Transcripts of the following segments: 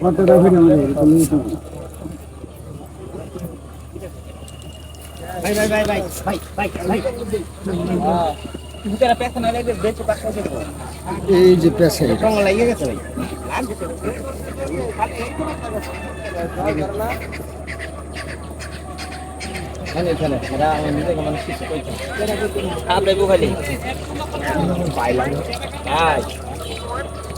কতটা ভিড় আমাদের? তুমি ভাই ভাই ভাই ভাই ভাই ভাই। ভাই ভিতরে পেছনে লেগে বেঁচে পাশে দেবো। এই যে সঙ্গ লাগিয়ে গেছে ভাই। খেলে।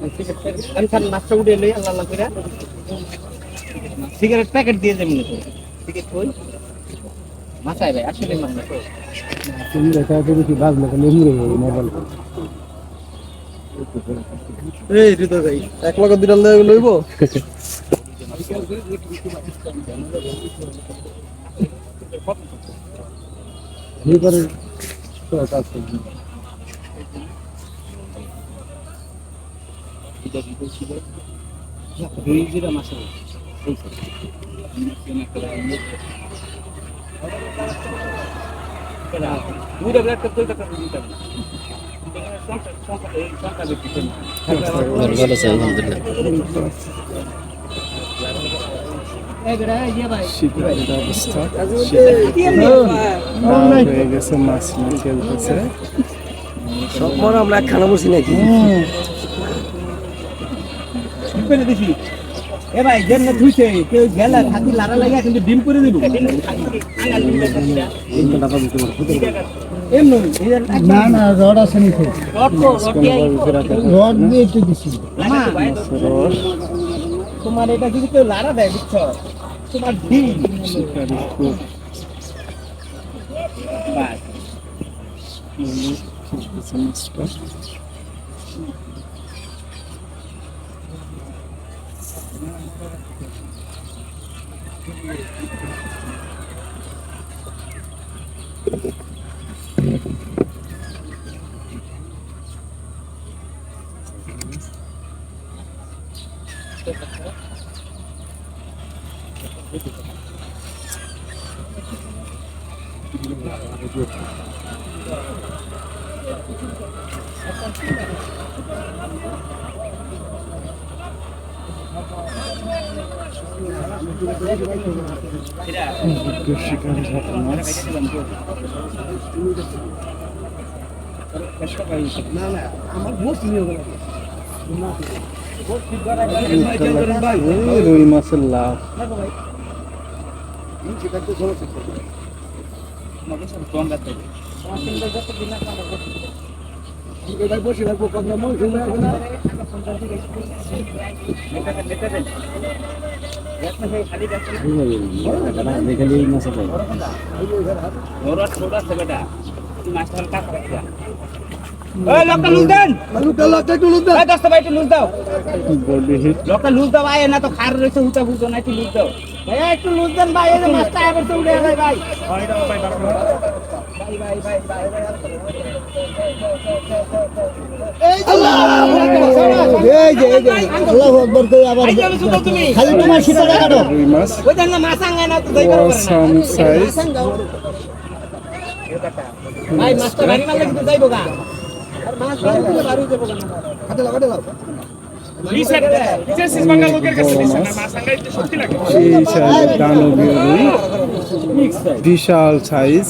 আমি খান মাছটা উঠে লই আল্লাহ আল্লাহ করে সিগারেট প্যাকেট দিয়ে দেবেন তো সিগারেট কই? মাথায় ভাই আসলে তো তুমি দেখা তুমি কি বাজ লাগে নেমুরে মোবাইল এই হৃদয় ভাই এক লাখ দিন লইব এই দুইটা ব্যাগ দুইটা ভালো আছে আলহামদুলিল্লাহ। অবস্থা। হয়ে গেছে মাছ খেলতেছে। সব মনে আমরা খানা বসি নাকি? করে দিছি। এ ভাই যেন ধুইছে কেউ গেলে থাকি লারা লাগিয়া কিন্তু ডিম করে দিব। না না রড আছে নিচে। রড দিয়ে একটু দিছি। তোমার এটা যদি কেউ লারা দেয় বুঝছ? তোমার ডিম। বাস খেলতেছে মাছটা শিকারি হাতে মাছ না আমার বসি নিয়ে গেল রুই মাছের লাভ বসে না তো খার রয়েছে হুটা বুঝো না লুজ দাও ভাই একটু লুজ দেন ভাই তো উঠে গেছে ভাই। এই যে এই যে আল্লাহু আকবার কই আবার খালি তোমার শীত লাগানো রুই মাছ ওই না মাছ আঙ্গায় না তো যাইবার পারে না সাইজ ভাই মাছটা বাড়ি মারলে কিন্তু যাইবো গা আর মাছ বাড়ি দিলে বাড়ি যাব গা হাতে লাগা দাও দানবীয় রুই বিশাল সাইজ